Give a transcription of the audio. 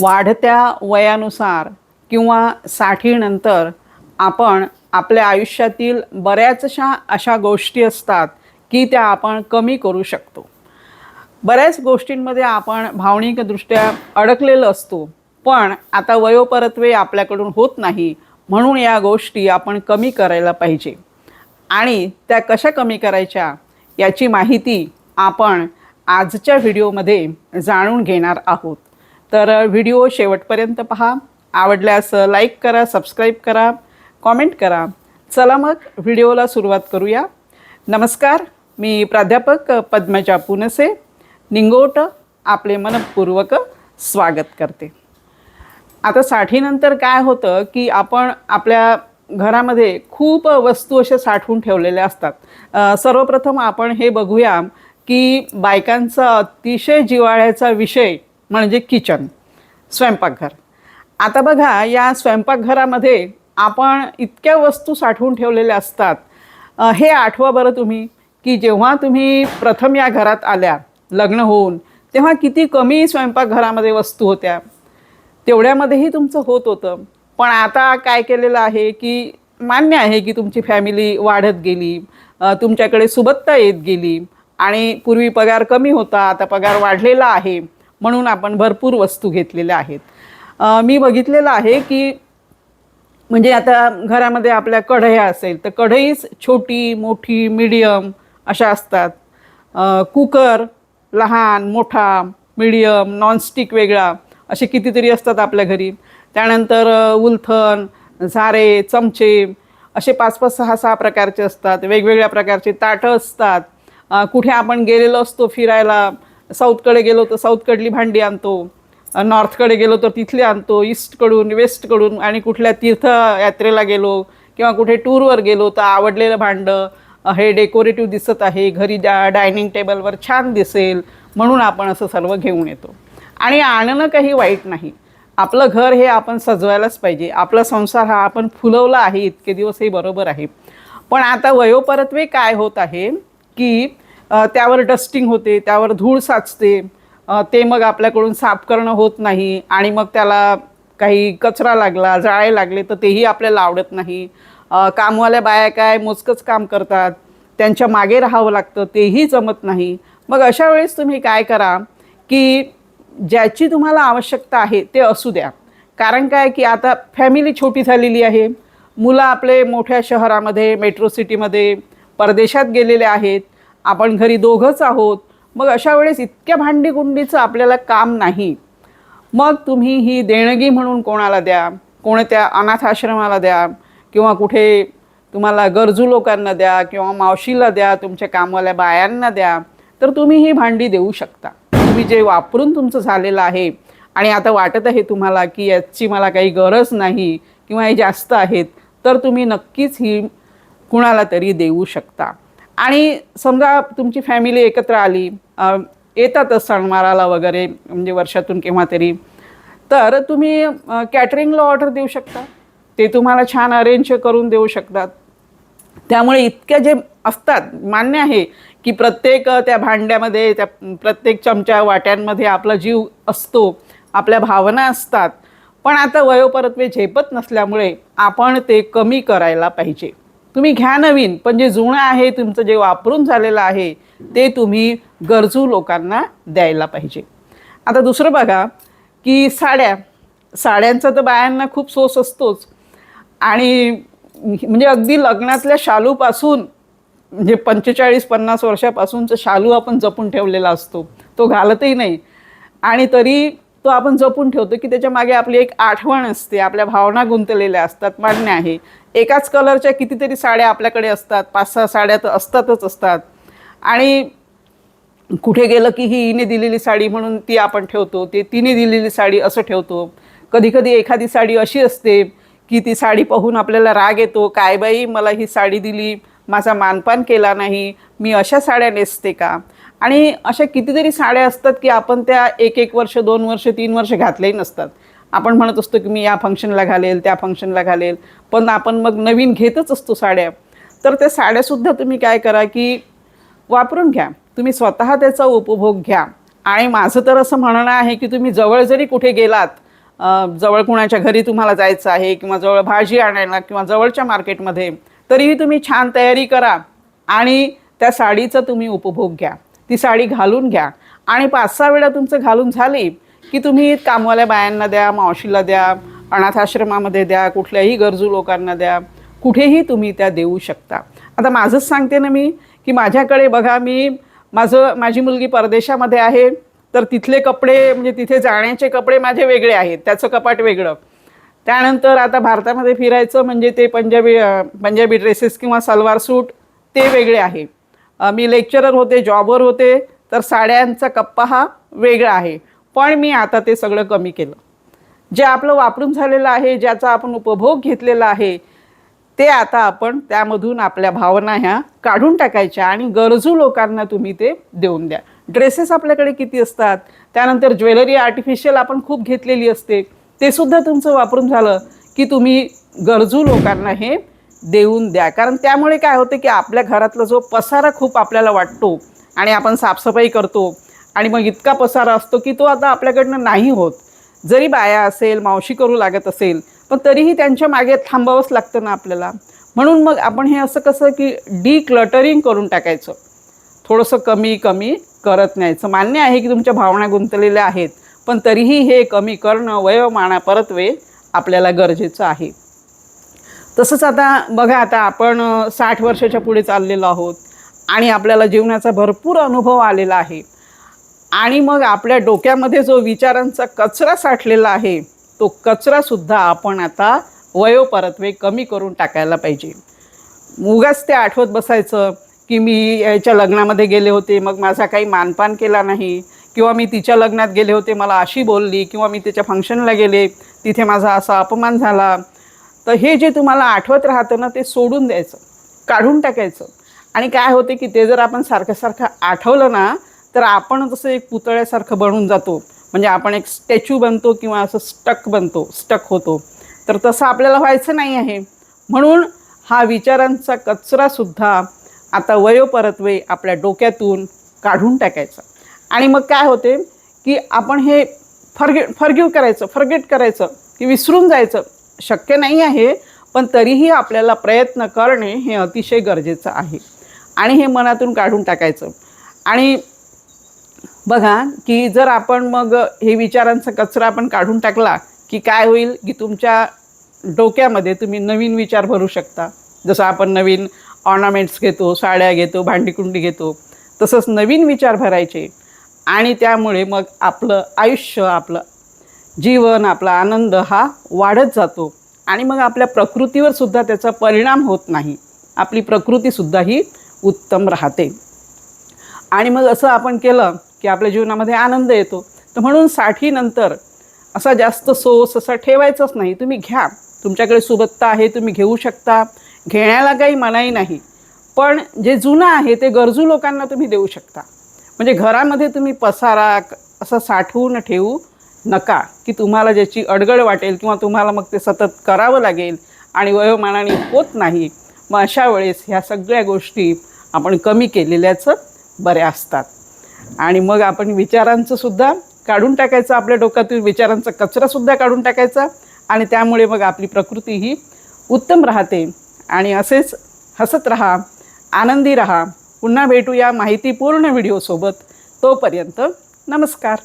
वाढत्या वयानुसार किंवा साठीनंतर आपण आपल्या आयुष्यातील बऱ्याचशा अशा गोष्टी असतात की त्या आपण कमी करू शकतो. बऱ्याच गोष्टींमध्ये आपण भावनिकदृष्ट्या अडकलेलं असतो पण आता वयोपरत्वे आपल्याकडून होत नाही म्हणून या गोष्टी आपण कमी करायला पाहिजे. आणि त्या कशा कमी करायच्या याची माहिती आपण आजच्या व्हिडिओमध्ये जाणून घेणार आहोत. तर व्हिडिओ शेवटपर्यंत पहा. आवडल्यास लाईक करा सबस्क्राईब करा कॉमेंट करा. चला मग व्हिडिओला सुरुवात करूया. नमस्कार मी प्राध्यापक पद्मजा पुनसे. निंगोट आपले मनपूर्वक स्वागत करते. आता साठीनंतर काय होतं की आपण आपल्या घरामध्ये खूप वस्तू अशा साठवून ठेवलेल्या असतात. सर्वप्रथम आपण हे बघूया की बायकांचा अतिशय जिव्हाळ्याचा विषय म्हणजे किचन स्वयंपाकघर. आता बघा या स्वयंपाकघरामध्ये आपण इतक्या वस्तू साठवून ठेवलेल्या असतात. हे आठवा बरं तुम्ही की जेव्हा तुम्ही प्रथम या घरात आल्या लग्न होऊन तेव्हा किती कमी स्वयंपाकघरामध्ये वस्तू होत्या. तेवढ्यामध्येही तुमचं होत होतं. पण आता काय केलेलं आहे की मान्य आहे की तुमची फॅमिली वाढत गेली तुमच्याकडे सुबत्ता येत गेली आणि पूर्वी पगार कमी होता आता पगार वाढलेला आहे. म्हणून आपण भरपूर वस्तू घेतलेल्या आहेत. मी बघितलेलं आहे की म्हणजे आता घरामध्ये आपल्या कढया असेल तर कढईच छोटी मोठी मिडियम अशा असतात. कुकर लहान मोठा मिडियम नॉनस्टिक वेगळा असे कितीतरी असतात आपल्या घरी. त्यानंतर अ, उलथण झारे चमचे असे पाच पाच सहा सहा प्रकारचे असतात. वेगवेगळ्या प्रकारचे ताटं असतात. कुठे आपण गेलेलो असतो फिरायला साऊथकडे गेलो तर साऊथकडली भांडी आणतो नॉर्थकडे गेलो तर तिथले आणतो ईस्टकडून वेस्टकडून आणि कुठल्या तीर्थयात्रेला गेलो किंवा कुठे टूरवर गेलो तर आवडलेलं भांडं हे डेकोरेटिव्ह दिसत आहे घरी डा डायनिंग टेबलवर छान दिसेल म्हणून आपण असं सर्व घेऊन येतो. आणि आणणं काही वाईट नाही. आपलं घर हे आपण सजवायलाच पाहिजे. आपला संसार हा आपण फुलवला आहे इतके दिवस हे बरोबर आहे. पण आता वयोपरत्वे काय होत आहे की त्यावर डस्टिंग होते त्यावर धूळ साचते ते मग आपल्याकडून साफ करणं होत नाही आणि मग त्याला काही कचरा लागला जाळे लागले तर तेही आपल्याला आवडत नाही. कामवाल्या बाया काय मोजकंच काम करतात त्यांच्या मागे राहावं लागतं तेही जमत नाही. मग अशा वेळेस तुम्ही काय करा की ज्याची तुम्हाला आवश्यकता आहे ते असू द्या. कारण काय की आता फॅमिली छोटी झालेली आहे मुलं आपले मोठ्या शहरामध्ये मेट्रो सिटीमध्ये परदेशात गेलेले आहेत आपण घरी दोघंच आहोत. मग अशा वेळेस इतक्या भांडीकुंडीचं आपल्याला काम नाही. मग तुम्ही ही देणगी म्हणून कोणाला द्या कोणत्या अनाथाश्रमाला द्या किंवा कुठे तुम्हाला गरजू लोकांना द्या किंवा मावशीला द्या तुमच्या कामवाल्या बायांना द्या तर तुम्ही ही भांडी देऊ शकता. तुम्ही जे वापरून तुमचं झालेलं आहे आणि आता वाटत आहे तुम्हाला की याची मला काही गरज नाही किंवा हे जास्त आहेत तर तुम्ही नक्कीच ही कुणाला तरी देऊ शकता. आणि समजा तुमची फॅमिली एकत्र आली येतातच येतातच सणवाराला वगैरे म्हणजे वर्षातून केव्हा तरी तर तुम्ही कॅटरिंगला ऑर्डर देऊ शकता. ते तुम्हाला छान अरेंज करून देऊ शकतात. त्यामुळे इतक्या जे असतात मान्य आहे की प्रत्येक त्या भांड्यामध्ये त्या प्रत्येक चमच्या वाट्यांमध्ये आपला जीव असतो आपल्या भावना असतात. पण आता वयोपरत्वे झेपत नसल्यामुळे आपण ते कमी करायला पाहिजे. तुम्ही घ्या नवीन पण जे जुनं आहे तुमचं जे वापरून झालेलं आहे ते तुम्ही गरजू लोकांना द्यायला पाहिजे. आता दुसरं बघा की साड्या साड्यांचा तर बायांना खूप सोस असतोच. आणि म्हणजे अगदी लग्नातल्या शालूपासून म्हणजे पंचेचाळीस पन्नास वर्षापासूनचं शालू आपण जपून ठेवलेला असतो. तो घालतही नाही. आणि तरी तो आपण जपून ठेवतो की त्याच्यामागे आपली एक आठवण असते आपल्या भावना गुंतलेल्या असतात मान्य आहे. एकाच कलरच्या कितीतरी साड्या आपल्याकडे असतात पाच सहा साड्या तर असतातच असतात. आणि कुठे गेलं की ही हिने दिलेली साडी म्हणून ती आपण ठेवतो ते तिने दिलेली साडी असं ठेवतो. कधी कधी एखादी साडी अशी असते की ती साडी पाहून आपल्याला राग येतो काय बाई मला ही साडी दिली माझा मानपान केला नाही मी अशा साड्या नेसते का? आणि अशा कितीतरी साड्या असतात की आपण त्या एक एक वर्ष दोन वर्ष तीन वर्ष घातल्याही नसतात. आपण म्हणत असतो की मी या फंक्शनला घालेल त्या फंक्शनला घालेल पण आपण मग नवीन घेतच असतो साड्या. तर त्या साड्यासुद्धा तुम्ही काय करा की वापरून घ्या. तुम्ही स्वतः त्याचा उपभोग घ्या. आणि माझं तर असं म्हणणं आहे की तुम्ही जवळ जरी कुठे गेलात जवळ कुणाच्या घरी तुम्हाला जायचं आहे किंवा जवळ भाजी आणायला किंवा जवळच्या मार्केटमध्ये तरीही तुम्ही छान तयारी करा आणि त्या साडीचा तुम्ही उपभोग घ्या. ती साडी घालून घ्या. आणि पाच सहा वेळा तुमचं घालून झाली की तुम्ही कामवाल्या बायांना द्या मावशीला द्या अनाथाश्रमामध्ये द्या कुठल्याही गरजू लोकांना द्या कुठेही तुम्ही त्या देऊ शकता. आता माझंच सांगते ना मी की माझ्याकडे बघा मी माझं माझी मुलगी परदेशामध्ये आहे तर तिथले कपडे म्हणजे तिथे जाण्याचे कपडे माझे वेगळे आहेत त्याचं कपाट वेगळं. त्यानंतर आता भारतामध्ये फिरायचं म्हणजे ते पंजाबी पंजाबी ड्रेसेस किंवा सलवार सूट ते वेगळे आहे. मी लेक्चरर होते जॉबवर होते तर साड्यांचा कप्पा हा वेगळा आहे. पण मी आता ते सगळं कमी केलं. जे आपलं वापरून झालेलं आहे ज्याचा आपण उपभोग घेतलेला आहे ते आता आपण त्यामधून आपल्या भावना ह्या काढून टाकायच्या आणि गरजू लोकांना तुम्ही ते देऊन द्या. ड्रेसेस आपल्याकडे किती असतात? त्यानंतर ज्वेलरी आर्टिफिशियल आपण खूप घेतलेली असते. ते सुद्धा तुमचं वापरून झालं की तुम्ही गरजू लोकांना हे देऊन द्या. कारण त्यामुळे काय होतं की आपल्या घरातला जो पसारा खूप आपल्याला वाटतो आणि आपण साफसफाई करतो आणि मग इतका पसारा असतो की तो आता आपल्याकडनं नाही होत. जरी बाया असेल मावशी करू लागत असेल पण तरीही त्यांच्या मागे थांबावंच लागतं ना आपल्याला. म्हणून मग आपण हे असं कसं की डी क्लटरिंग करून टाकायचं. थोडंसं कमी कमी करत न्यायचं. मान्य आहे की तुमच्या भावना गुंतलेल्या आहेत पण तरीही हे कमी करणं वयोमाना परतवे आपल्याला गरजेचं आहे. तसंच आता बघा आता आपण साठ वर्षाच्या पुढे चाललेलो आहोत आणि आपल्याला जीवनाचा भरपूर अनुभव आलेला आहे. आणि मग आपल्या डोक्यामध्ये जो विचारांचा कचरा साठलेला आहे तो कचरासुद्धा आपण आता वयोपरत्वे कमी करून टाकायला पाहिजे. उगाच ते आठवत बसायचं की मी याच्या लग्नामध्ये गेले होते मग माझा काही मानपान केला नाही किंवा मी तिच्या लग्नात गेले होते मला अशी बोलली किंवा मी तिच्या फंक्शनला गेले तिथे माझा असा अपमान झाला. तर हे जे तुम्हाला आठवत राहतं ना ते सोडून द्यायचं काढून टाकायचं. आणि काय होते की ते जर आपण सारखं सारखं आठवलं ना तर आपण जसं एक पुतळ्यासारखं बनून जातो. म्हणजे आपण एक स्टॅच्यू बनतो किंवा असं स्टक बनतो स्टक होतो. तर तसं आपल्याला व्हायचं नाही आहे. म्हणून हा विचारांचा कचरासुद्धा आता वयोपरत्वे आपल्या डोक्यातून काढून टाकायचा. आणि मग काय होते की आपण हे फरगे फरगिव करायचं फरगेट करायचं की विसरून जायचं. शक्य नाही आहे पण तरीही आपल्याला प्रयत्न करणे हे अतिशय गरजेचं आहे. आणि हे मनातून काढून टाकायचं. आणि बघा की जर आपण मग हे विचारांचा कचरा आपण काढून टाकला की काय होईल की तुमच्या डोक्यामध्ये तुम्ही नवीन विचार भरू शकता. जसं आपण नवीन ऑर्नामेंट्स घेतो साड्या घेतो भांडीकुंडी घेतो तसंच नवीन विचार भरायचे. आणि त्यामुळे मग आपलं आयुष्य आपलं जीवन आपला आनंद हा वाढत जातो. आणि मग आपल्या प्रकृतीवर सुद्धा त्याचा परिणाम होत नाही. आपली प्रकृतीसुद्धा ही उत्तम राहते. आणि मग असं आपण केलं की आपल्या जीवनामध्ये आनंद येतो. तर म्हणून साठीनंतर असा जास्त सोस असा ठेवायचाच नाही. तुम्ही घ्या. तुमच्याकडे सुबत्ता आहे तुम्ही घेऊ शकता. घेण्याला काही मनाई नाही. पण जे जुनं आहे ते गरजू लोकांना तुम्ही देऊ शकता. म्हणजे घरामध्ये तुम्ही पसारा असा साठवून ठेवू नका की तुम्हाला ज्याची अडगड वाटेल किंवा तुम्हाला मग ते सतत करावं लागेल आणि वयोमानाने होत नाही मग अशा वेळेस ह्या सगळ्या गोष्टी आपण कमी केलेल्याचं बऱ्या असतात. आणि मग आपण विचारांचं सुद्धा काढून टाकायचं आपल्या डोक्यातून विचारांचा कचरासुद्धा काढून टाकायचा आणि त्यामुळे मग आपली प्रकृती ही उत्तम राहते. आणि असेच हसत राहा आनंदी राहा. पुन्हा भेटूया माहितीपूर्ण व्हिडिओसोबत. तोपर्यंत नमस्कार.